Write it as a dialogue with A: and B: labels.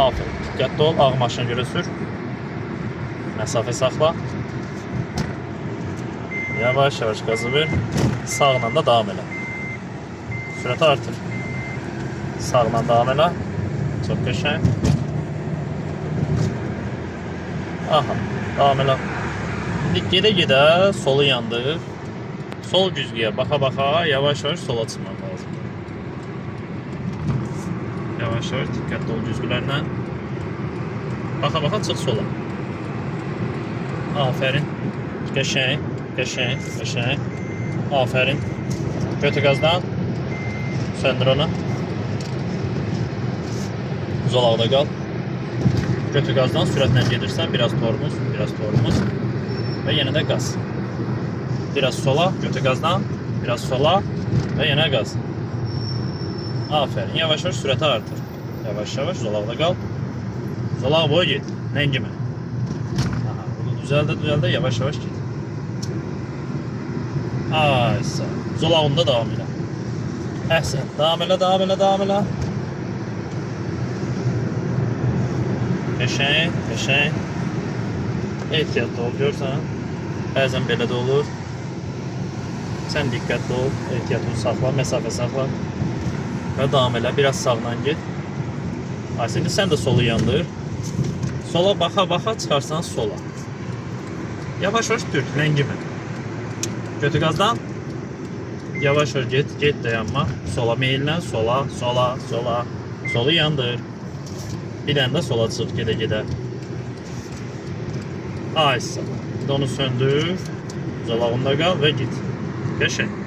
A: Aferin. Dikkatli ol. Ağ maşına göre sür. Mesafe sakla. Yavaş yavaş gazı ver. Sağla da devam elə. Sürəti artır. Sağla devam elə. Çox qəşəng. Aha, devam elə. İndi gedə-gedə solu yandır. Sol güzgüyə baxa-baxa yavaş-yavaş sola çıxmaq lazım. Yavaş-yavaş diqqətli ol güzgülərlə. Baxa-baxa çıx sola. Aferin. Qəşəng, qəşəng, qəşəng. Aferin. Götür qazdan. Söndür onu. Zolaqda qal. Götür qazdan sürətlə gedirsən. Biraz tormuz, biraz tormuz. Və yenə də qaz. Biraz sola, götür qazdan. Biraz sola və yenə qaz. Aferin. Yavaş yavaş sürəti artır. Yavaş yavaş zolaqda qal. Zolaq boyu get. Ləngimə. Aha, bunu düzəldə düzəldə yavaş yavaş get. Ay sağ. ol. Zolağında davam elə. Əhsən. Davam elə, davam elə, davam elə. Qəşəng, qəşəng. Ehtiyatlı ol, görsən. Bəzən belə də olur. Sən diqqətli ol, ehtiyatını saxla, məsafə saxla. Və davam elə, biraz sağdan get. Ay, indi sən də solu yandır. Sola baxa-baxa çıxarsan sola. Yavaş-yavaş dürt, ləngimə. Götür qazdan. Yavaş-yavaş get, get dayanma. Sola meyillə, sola, sola, sola. Solu yandır. Bir dənə də sola çıx gedə-gedə. Ay sağ. ol. İndi onu söndür. Zolağında qal və git. Qəşəng.